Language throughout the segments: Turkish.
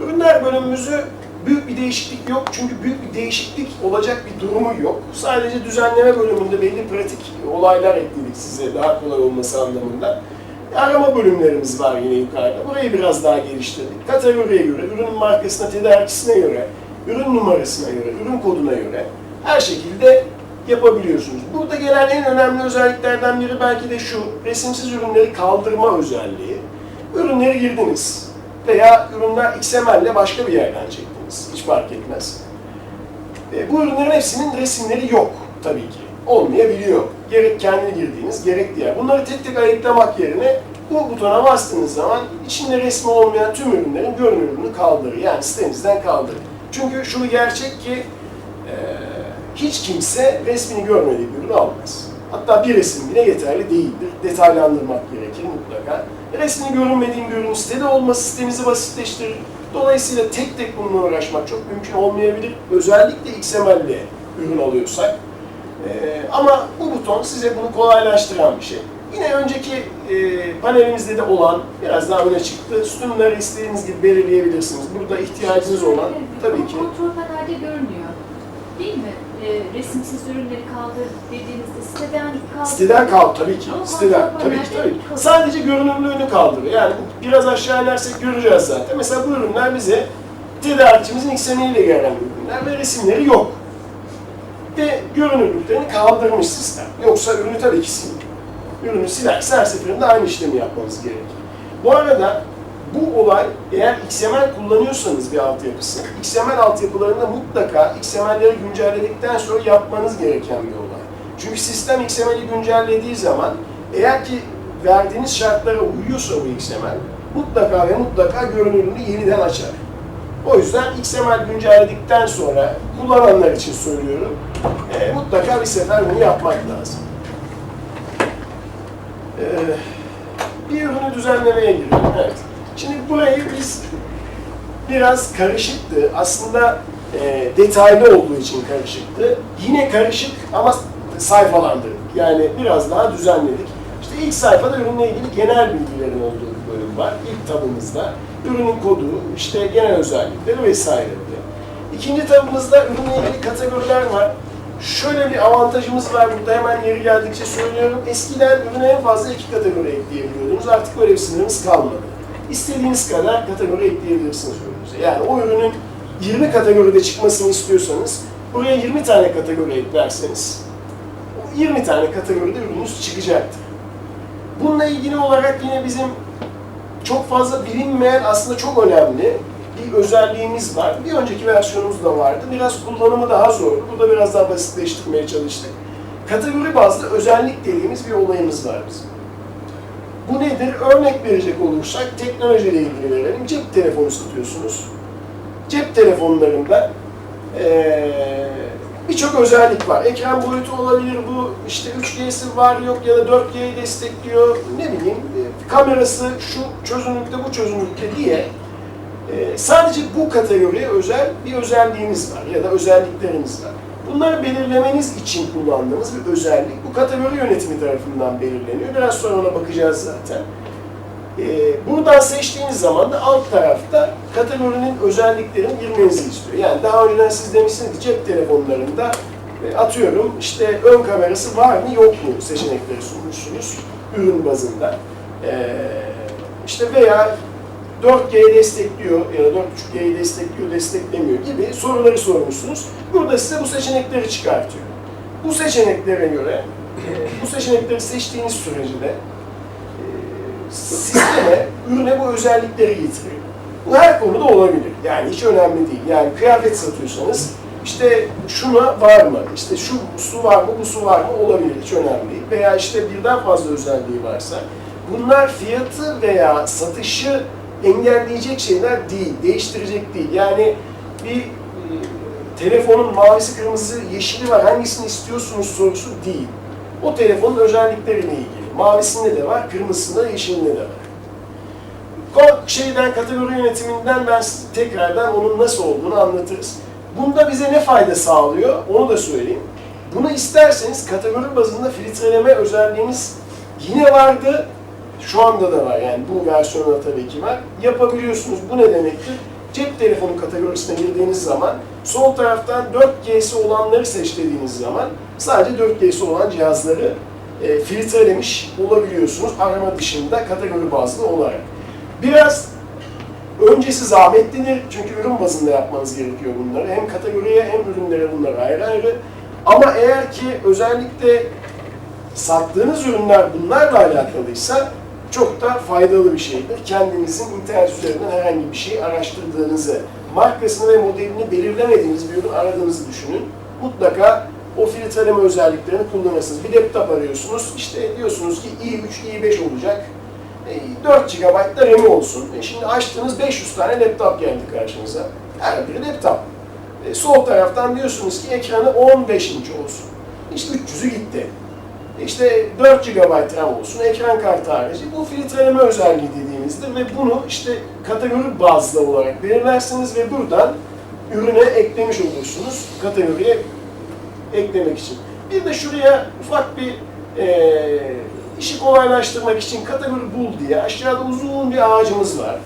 Ürünler bölümümüzü büyük bir değişiklik yok çünkü büyük bir değişiklik olacak bir durumu yok. Sadece düzenleme bölümünde belli pratik olaylar ekledik size daha kolay olması anlamında. Arama bölümlerimiz var yine yukarıda. Burayı biraz daha geliştirdik. Kategoriye göre, ürünün markasına, tedarikçisine göre, ürün numarasına göre, ürün koduna göre her şekilde yapabiliyorsunuz. Burada gelen en önemli özelliklerden biri belki de şu, resimsiz ürünleri kaldırma özelliği. Ürünleri girdiniz veya ürünler XML ile başka bir yerden çektiniz. Hiç fark etmez. E, bu ürünlerin hepsinin resimleri yok tabii ki. Olmayabiliyor. Gerek kendi girdiğiniz, gerek diğer. Bunları tek tek ayıklamak yerine bu butona bastığınız zaman içinde resmi olmayan tüm ürünlerin görünürlüğünü kaldırır. Yani sitemizden kaldırır. Çünkü şu bir gerçek ki e, hiç kimse resmini görmediği bir ürünü almaz. Hatta bir resim bile yeterli değildir. Detaylandırmak gerekir mutlaka. Resmini görünmediğim ürün sitede olması sitemizi basitleştirir. Dolayısıyla tek tek bununla uğraşmak çok mümkün olmayabilir. Özellikle XML'de ürün alıyorsak. Ee, ama bu buton size bunu kolaylaştıran bir şey. Yine önceki e, panelimizde de olan, biraz daha öne çıktı. Sütunları istediğiniz gibi belirleyebilirsiniz. Burada ihtiyacınız olan tabii ki Kontrol panelde görünüyor. Değil mi? E, resimsiz ürünleri kaldır dediğinizde siteden kaldır. Siteden kal tabii ki. Ama Siteden tabii ki panelde tabii. ki. kalır. Sadece görünümlüğünü kaldırıyor. Yani biraz aşağı inersek göreceğiz zaten. Mesela bu ürünler bize tedarikçimizin ile gelen ürünler ve resimleri yok. Ve görünürlüklerini kaldırmış sistem. Yoksa ürünü tabii ki silmiyor. Ürünü silerse her seferinde aynı işlemi yapmanız gerekir. Bu arada bu olay eğer XML kullanıyorsanız bir altyapısı, XML altyapılarında mutlaka XML'leri güncelledikten sonra yapmanız gereken bir olay. Çünkü sistem XML'i güncellediği zaman eğer ki verdiğiniz şartlara uyuyorsa bu XML mutlaka ve mutlaka görünürlüğünü yeniden açar. O yüzden XML güncelledikten sonra kullananlar için söylüyorum, e, mutlaka bir sefer bunu yapmak lazım. E, bir ürünü düzenlemeye giriyorum. Evet. Şimdi burayı biz biraz karışıktı. Aslında e, detaylı olduğu için karışıktı. Yine karışık ama sayfalandırdık. Yani biraz daha düzenledik. İşte ilk sayfada ürünle ilgili genel bilgilerin olduğu bir bölüm var. İlk tabımızda ürünün kodu, işte genel özellikleri vesaire. İkinci tabımızda ürünle ilgili kategoriler var. Şöyle bir avantajımız var burada hemen yeri geldikçe söylüyorum. Eskiden ürüne en fazla iki kategori ekleyebiliyordunuz. Artık böyle bir sınırınız kalmadı. İstediğiniz kadar kategori ekleyebilirsiniz ürününüze. Yani o ürünün 20 kategoride çıkmasını istiyorsanız buraya 20 tane kategori eklerseniz o 20 tane kategoride ürününüz çıkacaktır. Bununla ilgili olarak yine bizim çok fazla bilinmeyen aslında çok önemli bir özelliğimiz var. Bir önceki versiyonumuz da vardı. Biraz kullanımı daha zor. Burada biraz daha basitleştirmeye çalıştık. Kategori bazlı özellik dediğimiz bir olayımız var bizim. Bu nedir? Örnek verecek olursak teknolojiyle ilgili verelim. Cep telefonu satıyorsunuz. Cep telefonlarında eee, birçok özellik var. Ekran boyutu olabilir bu, işte 3G'si var yok ya da 4G'yi destekliyor, ne bileyim kamerası şu çözünürlükte bu çözünürlükte diye e, sadece bu kategoriye özel bir özelliğimiz var ya da özelliklerimiz var. Bunları belirlemeniz için kullandığımız bir özellik. Bu kategori yönetimi tarafından belirleniyor. Biraz sonra ona bakacağız zaten. E, buradan seçtiğiniz zaman da alt tarafta kategorinin özelliklerini girmenizi istiyor. Yani daha önceden siz demişsiniz ki cep telefonlarında e, atıyorum işte ön kamerası var mı yok mu seçenekleri sunmuşsunuz ürün bazında. E, işte veya 4G destekliyor ya da 4.5G'yi destekliyor, desteklemiyor gibi soruları sormuşsunuz. Burada size bu seçenekleri çıkartıyor. Bu seçeneklere göre, e, bu seçenekleri seçtiğiniz sürece de e, sisteme, ürüne bu özellikleri getiriyor. Bu her konuda olabilir. Yani hiç önemli değil. Yani kıyafet satıyorsanız işte şuna var mı? İşte şu su var mı? Bu su var mı? Olabilir. Hiç önemli değil. Veya işte birden fazla özelliği varsa bunlar fiyatı veya satışı engelleyecek şeyler değil, değiştirecek değil. Yani bir e, telefonun mavisi, kırmızı, yeşili var. Hangisini istiyorsunuz sorusu değil. O telefonun özellikleriyle ilgili. Mavisinde de var, kırmızısında, yeşilinde de var. Şeyden, kategori yönetiminden ben tekrardan onun nasıl olduğunu anlatırız. Bunda bize ne fayda sağlıyor onu da söyleyeyim. Bunu isterseniz kategori bazında filtreleme özelliğimiz yine vardı. Şu anda da var yani bu versiyonda tabii ki var. Yapabiliyorsunuz. Bu ne demektir? cep telefonu kategorisine girdiğiniz zaman sol taraftan 4G'si olanları seç dediğiniz zaman sadece 4G'si olan cihazları e, filtrelemiş olabiliyorsunuz arama dışında kategori bazlı olarak. Biraz öncesi zahmetlidir çünkü ürün bazında yapmanız gerekiyor bunları. Hem kategoriye hem ürünlere bunlar ayrı ayrı. Ama eğer ki özellikle sattığınız ürünler bunlarla alakalıysa çok da faydalı bir şeydir. Kendinizin internet üzerinden herhangi bir şey araştırdığınızı, markasını ve modelini belirlemediğiniz bir ürün aradığınızı düşünün. Mutlaka o filtreleme özelliklerini kullanırsınız. Bir laptop arıyorsunuz, işte diyorsunuz ki i3, i5 olacak. E, 4 GB da RAM'i olsun. E şimdi açtığınız 500 tane laptop geldi karşınıza. Her biri laptop. E, sol taraftan diyorsunuz ki ekranı 15 inç olsun. İşte 300'ü gitti. İşte 4 GB RAM olsun, ekran kartı harici. Bu filtreleme özelliği dediğimizdir ve bunu işte kategori bazlı olarak belirlersiniz ve buradan ürüne eklemiş olursunuz kategoriye eklemek için. Bir de şuraya ufak bir eee işi kolaylaştırmak için kategori bul diye aşağıda uzun bir ağacımız var.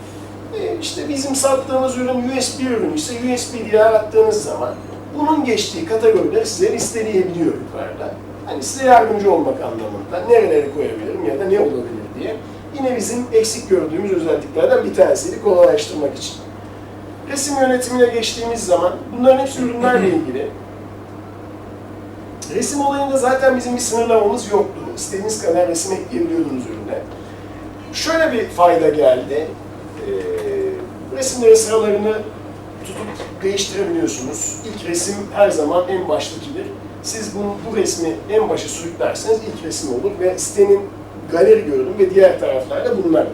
E, işte bizim sattığımız ürün USB ürün ise USB diye arattığınız zaman bunun geçtiği kategorileri size listeleyebiliyor yukarıda. Hani size yardımcı olmak anlamında nerelere koyabilirim ya da ne olabilir diye. Yine bizim eksik gördüğümüz özelliklerden bir tanesiydi kolaylaştırmak için. Resim yönetimine geçtiğimiz zaman bunların hepsi ürünlerle ilgili. Resim olayında zaten bizim bir sınırlamamız yoktu. İstediğiniz kadar resim ekleyebiliyordunuz ürüne. Şöyle bir fayda geldi. Ee, resimlerin sıralarını tutup değiştirebiliyorsunuz. İlk resim her zaman en baştakidir. Siz bunu, bu resmi en başa sürüklerseniz ilk resim olur ve sitenin galeri görünüm ve diğer taraflarda bunlar.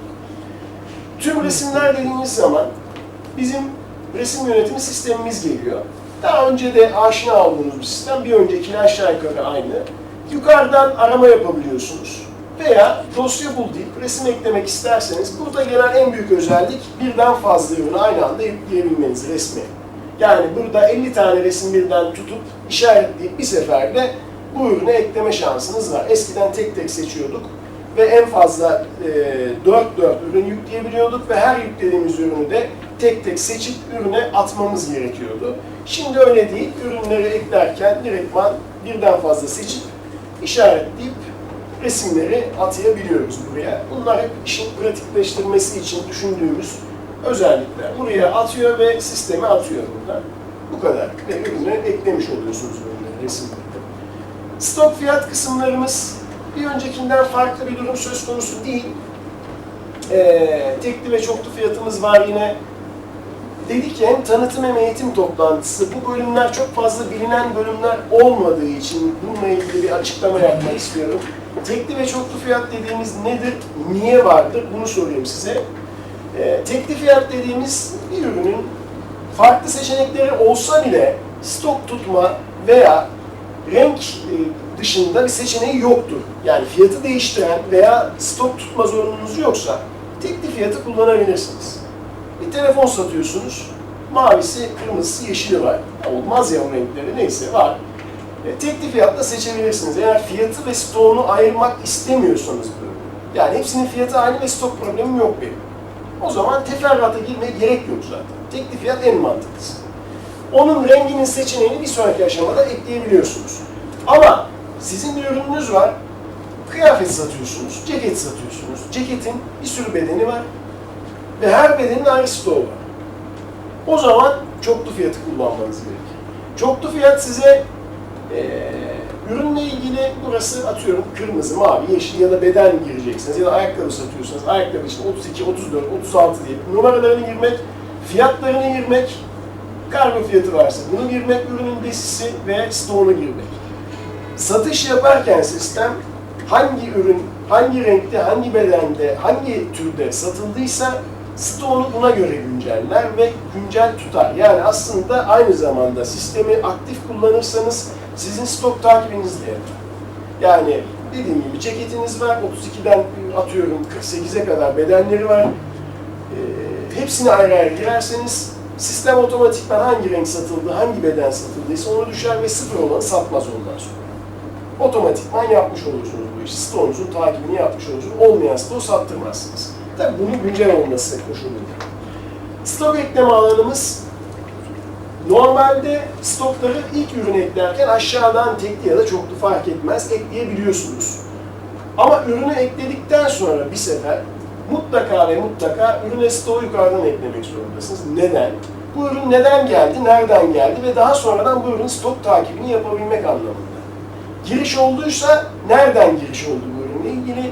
Tüm resimler dediğimiz zaman bizim resim yönetimi sistemimiz geliyor. Daha önce de aşina olduğunuz bir sistem, bir öncekiyle aşağı yukarı aynı. Yukarıdan arama yapabiliyorsunuz. Veya dosya bul deyip resim eklemek isterseniz burada gelen en büyük özellik birden fazla ürünü aynı anda yükleyebilmeniz resmi. Yani burada 50 tane resim birden tutup işaretleyip bir seferde bu ürüne ekleme şansınız var. Eskiden tek tek seçiyorduk ve en fazla e, 4-4 ürün yükleyebiliyorduk ve her yüklediğimiz ürünü de tek tek seçip ürüne atmamız gerekiyordu. Şimdi öyle değil, ürünleri eklerken direktman birden fazla seçip işaretleyip resimleri atayabiliyoruz buraya. Bunlar hep işin pratikleştirmesi için düşündüğümüz özellikler. Buraya atıyor ve sisteme atıyor burada. Bu kadar. Ve ürünü eklemiş oluyorsunuz ürünleri, resimleri. Stok fiyat kısımlarımız bir öncekinden farklı bir durum söz konusu değil. Ee, tekli ve çoklu fiyatımız var yine. Dedik ki tanıtım hem eğitim toplantısı. Bu bölümler çok fazla bilinen bölümler olmadığı için bununla ilgili bir açıklama yapmak istiyorum. Tekli ve çoklu fiyat dediğimiz nedir, niye vardır bunu sorayım size. Ee, tekli fiyat dediğimiz bir ürünün farklı seçenekleri olsa bile stok tutma veya renk e, dışında bir seçeneği yoktur. Yani fiyatı değiştiren veya stok tutma zorunluluğunuz yoksa tekli fiyatı kullanabilirsiniz. Bir telefon satıyorsunuz, mavisi, kırmızısı, yeşili var. Olmaz ya renkleri, neyse var. E, tekli fiyatla seçebilirsiniz. Eğer fiyatı ve stoğunu ayırmak istemiyorsanız. Yani hepsinin fiyatı aynı ve stok problemim yok benim. O zaman teferruata girmeye gerek yok zaten. Tekli fiyat en mantıklısı. Onun renginin seçeneğini bir sonraki aşamada ekleyebiliyorsunuz. Ama sizin bir ürününüz var, kıyafet satıyorsunuz, ceket satıyorsunuz. Ceketin bir sürü bedeni var ve her bedenin ayrı stoğu var. O zaman çoklu fiyatı kullanmanız gerekir. Çoklu fiyat size eee ürünle ilgili burası atıyorum kırmızı, mavi, yeşil ya da beden gireceksiniz ya da ayakkabı satıyorsanız ayakkabı için 32, 34, 36 diye numaralarını girmek, fiyatlarını girmek, kargo fiyatı varsa bunu girmek, ürünün besisi ve stoğunu girmek. Satış yaparken sistem hangi ürün, hangi renkte, hangi bedende, hangi türde satıldıysa stoğunu buna göre günceller ve güncel tutar. Yani aslında aynı zamanda sistemi aktif kullanırsanız sizin stok takibiniz de yapar. Yani dediğim gibi ceketiniz var, 32'den atıyorum 48'e kadar bedenleri var. Ee, hepsini ayrı ayrı girerseniz sistem otomatikman hangi renk satıldı, hangi beden satıldıysa onu düşer ve sıfır olanı satmaz ondan sonra. Otomatikman yapmış olursunuz bu işi. Stoğunuzun takibini yapmış olursunuz. Olmayan stoğu sattırmazsınız. Tabii bunun güncel olması koşuluyla. Stok ekleme alanımız normalde stokları ilk ürün eklerken aşağıdan tekli ya da çoklu fark etmez ekleyebiliyorsunuz. Ama ürünü ekledikten sonra bir sefer mutlaka ve mutlaka ürüne stoğu yukarıdan eklemek zorundasınız. Neden? Bu ürün neden geldi, nereden geldi ve daha sonradan bu ürünün stok takibini yapabilmek anlamında. Giriş olduysa nereden giriş oldu bu ürünle ilgili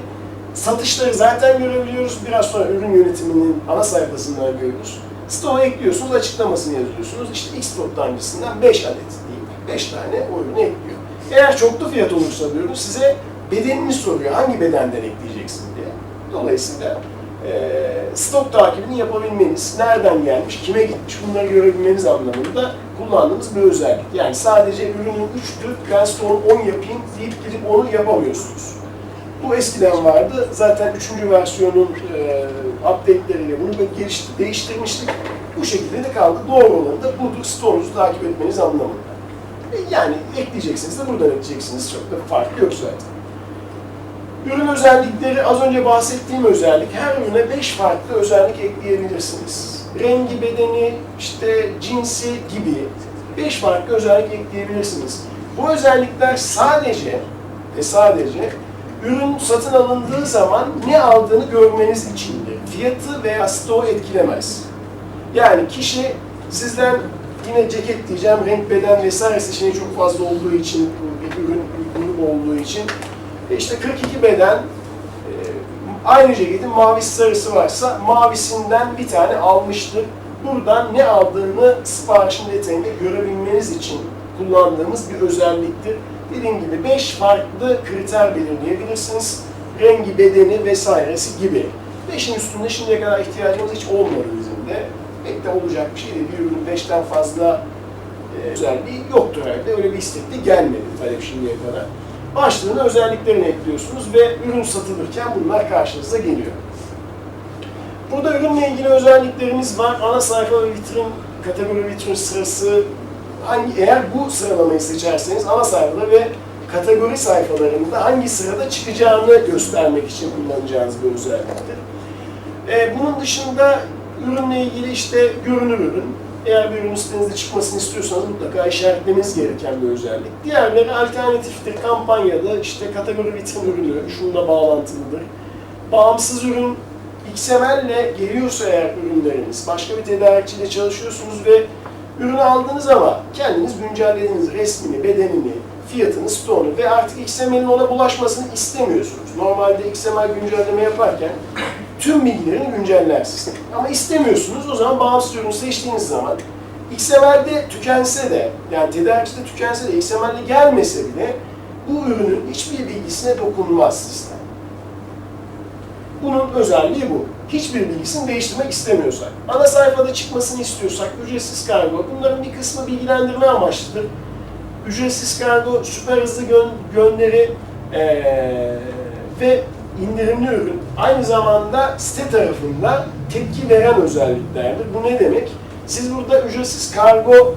satışları zaten görebiliyoruz. Biraz sonra ürün yönetiminin ana sayfasından görüyoruz. Stoğu ekliyorsunuz, açıklamasını yazıyorsunuz. İşte X toptancısından 5 adet diyeyim. 5 tane o ürünü ekliyor. Eğer çoklu fiyat olursa ürün size bedenini soruyor. Hangi bedenden ekleyeceksin diye. Dolayısıyla eee, stok takibini yapabilmeniz, nereden gelmiş, kime gitmiş bunları görebilmeniz anlamında kullandığımız bir özellik. Yani sadece ürünün 3'tü, ben stoğun 10 yapayım deyip gidip onu yapamıyorsunuz. Bu eskiden vardı. Zaten 3. versiyonun e, update'leriyle bunu böyle gelişti, değiştirmiştik. Bu şekilde de kaldı. Doğru olanı da budur. Stoğunuzu takip etmeniz anlamında. E, yani ekleyeceksiniz de buradan ekleyeceksiniz. Çok da farkı yok zaten. Ürün özellikleri az önce bahsettiğim özellik. Her ürüne 5 farklı özellik ekleyebilirsiniz. Rengi, bedeni, işte cinsi gibi 5 farklı özellik ekleyebilirsiniz. Bu özellikler sadece ve sadece ürün satın alındığı zaman ne aldığını görmeniz içindir. Fiyatı veya stoğu etkilemez. Yani kişi sizden yine ceket diyeceğim, renk, beden vesaire seçeneği çok fazla olduğu için, bir ürün grubu olduğu için e işte 42 beden, e, aynı ceketin mavisi sarısı varsa mavisinden bir tane almıştır. Buradan ne aldığını siparişin detayında görebilmeniz için kullandığımız bir özelliktir. Dediğim gibi 5 farklı kriter belirleyebilirsiniz. Rengi, bedeni vesairesi gibi. 5'in üstünde şimdiye kadar ihtiyacımız hiç olmadı bizim de. Pek de olacak bir şey değil. Bir ürünün 5'ten fazla e, özelliği yoktur herhalde. Öyle bir istek de gelmedi talep şimdiye kadar. Başlığına özelliklerini ekliyorsunuz ve ürün satılırken bunlar karşınıza geliyor. Burada ürünle ilgili özelliklerimiz var. Ana sayfa ve vitrin, kategori vitrin sırası hangi eğer bu sıralamayı seçerseniz ana sayfada ve kategori sayfalarında hangi sırada çıkacağını göstermek için kullanacağınız bir özelliktir. Ee, bunun dışında ürünle ilgili işte görünür ürün. Eğer bir ürün sitenizde çıkmasını istiyorsanız mutlaka işaretlemeniz gereken bir özellik. Diğerleri alternatiftir, kampanyalı, işte kategori vitrin ürünü, şununla bağlantılıdır. Bağımsız ürün, XML ile geliyorsa eğer ürünleriniz, başka bir tedarikçiyle çalışıyorsunuz ve ürünü aldınız ama kendiniz güncellediniz resmini, bedenini, fiyatını, stoğunu ve artık XML'in ona bulaşmasını istemiyorsunuz. Normalde XML güncelleme yaparken tüm bilgilerini günceller. Ama istemiyorsunuz o zaman bağımsız ürünü seçtiğiniz zaman XML'de tükense de yani tedarikçide tükense de XML'de gelmese bile bu ürünün hiçbir bilgisine dokunmaz sistem. Bunun özelliği bu. Hiçbir bilgisini değiştirmek istemiyorsak, ana sayfada çıkmasını istiyorsak, ücretsiz kargo, bunların bir kısmı bilgilendirme amaçlıdır. Ücretsiz kargo, süper hızlı gö- gönderi eee, ve indirimli ürün aynı zamanda site tarafında tepki veren özelliklerdir. Bu ne demek? Siz burada ücretsiz kargo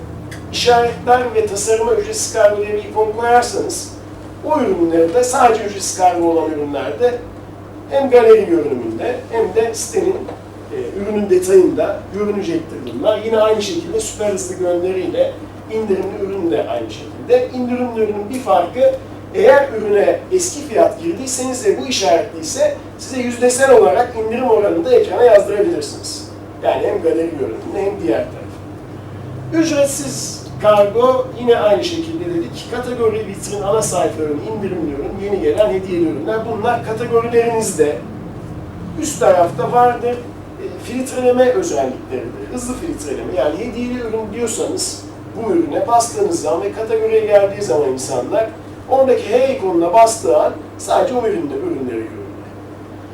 işaretler ve tasarıma ücretsiz kargo diye bir ikon koyarsanız o ürünlerde sadece ücretsiz kargo olan ürünlerde hem galeri görünümünde hem de sitenin e, ürünün detayında görünecektir bunlar. Yine aynı şekilde süper hızlı gönderiyle indirimli ürün de aynı şekilde. İndirimli ürünün bir farkı eğer ürüne eski fiyat girdiyseniz ve bu işaretliyse size yüzdesel olarak indirim oranını da ekrana yazdırabilirsiniz. Yani hem galeri görünümünde hem diğer taraf. Ücretsiz kargo yine aynı şekilde dedik. Kategori vitrin ana sayfa ürün, indirimli ürün, yeni gelen hediyeli ürünler. Bunlar kategorilerinizde üst tarafta vardır. E, filtreleme özellikleridir. Hızlı filtreleme. Yani hediyeli ürün diyorsanız bu ürüne bastığınız zaman ve kategoriye geldiği zaman insanlar oradaki H ikonuna bastığı an sadece o üründe ürünleri görürler.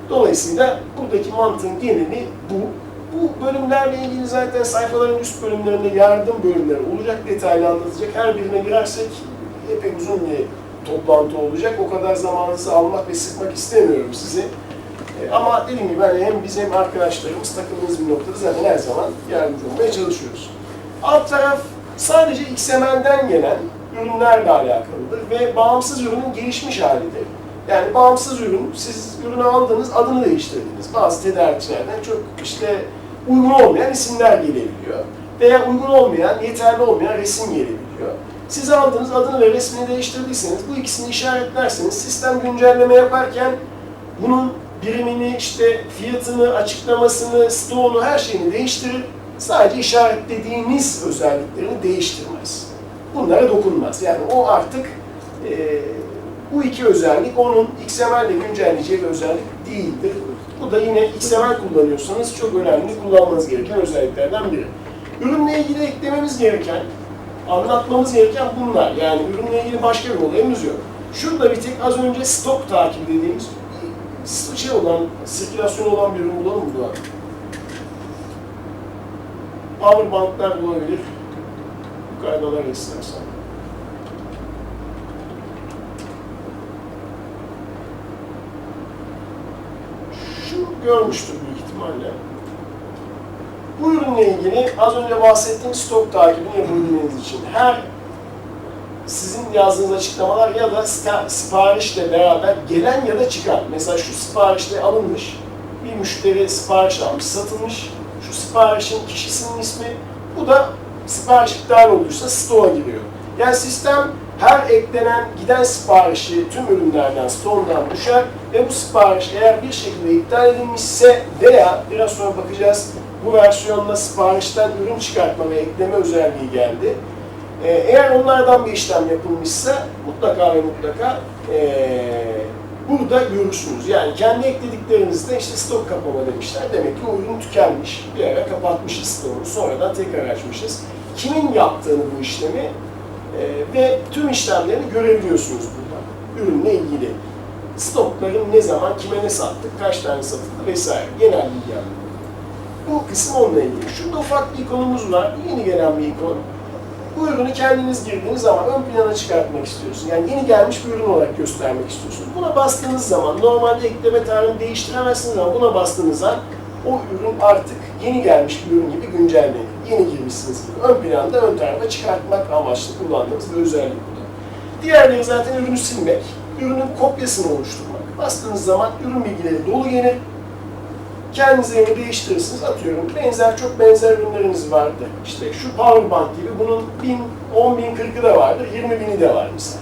Dolayısıyla buradaki mantığın geneli bu. Bu bölümlerle ilgili zaten sayfaların üst bölümlerinde yardım bölümleri olacak, detaylı anlatacak. Her birine girersek epey uzun bir toplantı olacak. O kadar zamanınızı almak ve sıkmak istemiyorum sizi. E, Ama dediğim gibi hani hem biz hem arkadaşlarımız takıldığımız bir noktada zaten her zaman yardımcı olmaya çalışıyoruz. Alt taraf sadece XML'den gelen ürünlerle alakalıdır ve bağımsız ürünün gelişmiş halidir. Yani bağımsız ürün, siz ürünü aldınız, adını değiştirdiniz. Bazı tedarikçilerden çok işte uygun olmayan isimler gelebiliyor. Veya uygun olmayan, yeterli olmayan resim gelebiliyor. Siz aldığınız adını ve resmini değiştirdiyseniz bu ikisini işaretlerseniz sistem güncelleme yaparken bunun birimini, işte fiyatını, açıklamasını, stoğunu, her şeyini değiştirir. Sadece işaretlediğiniz özelliklerini değiştirmez. Bunlara dokunmaz. Yani o artık e, bu iki özellik onun XML ile güncelleyeceği bir özellik değildir. Bu da yine XML kullanıyorsanız çok önemli kullanmanız gereken özelliklerden biri. Ürünle ilgili eklememiz gereken, anlatmamız gereken bunlar. Yani ürünle ilgili başka bir olayımız yok. Şurada bir tek az önce stok takip dediğimiz şey olan, sirkülasyon olan bir ürün bulalım mı? Powerbanklar bulabilir. Yukarıdalar istersen. Şu görmüştür büyük ihtimalle. Bu ürünle ilgili az önce bahsettiğim stok takibini yapabilmeniz için her sizin yazdığınız açıklamalar ya da siparişle beraber gelen ya da çıkan. Mesela şu siparişle alınmış, bir müşteri sipariş almış, satılmış. Şu siparişin kişisinin ismi, bu da sipariş iptal olduysa stoğa giriyor. Yani sistem her eklenen giden siparişi tüm ürünlerden, stoğundan düşer ve bu sipariş eğer bir şekilde iptal edilmişse veya biraz sonra bakacağız bu versiyonda siparişten ürün çıkartma ve ekleme özelliği geldi. Ee, Eğer onlardan bir işlem yapılmışsa mutlaka ve mutlaka ee, burada görürsünüz. Yani kendi eklediklerinizde işte stok kapama demişler. Demek ki ürün tükenmiş. Bir ara kapatmışız stoğunu. Sonradan tekrar açmışız. Kimin yaptığını bu işlemi ee, ve tüm işlemlerini görebiliyorsunuz burada. Ürünle ilgili. Stokların ne zaman, kime ne sattık, kaç tane satıldı vesaire. Genel bilgi anlamında. Bu kısım onunla ilgili. Şurada ufak bir ikonumuz var. Yeni gelen bir ikon. Bu ürünü kendiniz girdiğiniz zaman ön plana çıkartmak istiyorsun. Yani yeni gelmiş bir ürün olarak göstermek istiyorsun. Buna bastığınız zaman, normalde ekleme tarihini değiştiremezsiniz ama buna bastığınız zaman o ürün artık yeni gelmiş bir ürün gibi güncellenir. Yeni girmişsiniz gibi. Ön planda ön tarafa çıkartmak amaçlı kullandığımız bir özellik bu. Diğerleri zaten ürünü silmek, ürünün kopyasını oluşturmak. Bastığınız zaman ürün bilgileri dolu gelir. Kendiniz yerini değiştirirsiniz. Atıyorum benzer çok benzer ürünleriniz vardı. İşte şu powerbank gibi bunun 1000, 10 bin 40'ı da vardır, 20 bini de var mesela.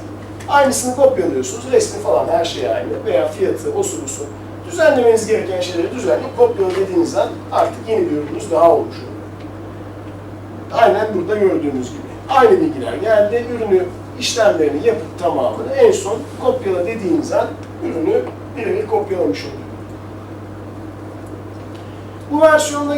Aynısını kopyalıyorsunuz, resmi falan her şey aynı veya fiyatı, o su bu su. Düzenlemeniz gereken şeyleri düzenleyip kopyala dediğiniz an artık yeni bir ürününüz daha olmuş oluyor. Aynen burada gördüğünüz gibi. Aynı bilgiler geldi, ürünü işlemlerini yapıp tamamını en son kopyala dediğiniz an ürünü birebir kopyalamış oluyor. Bu versiyonda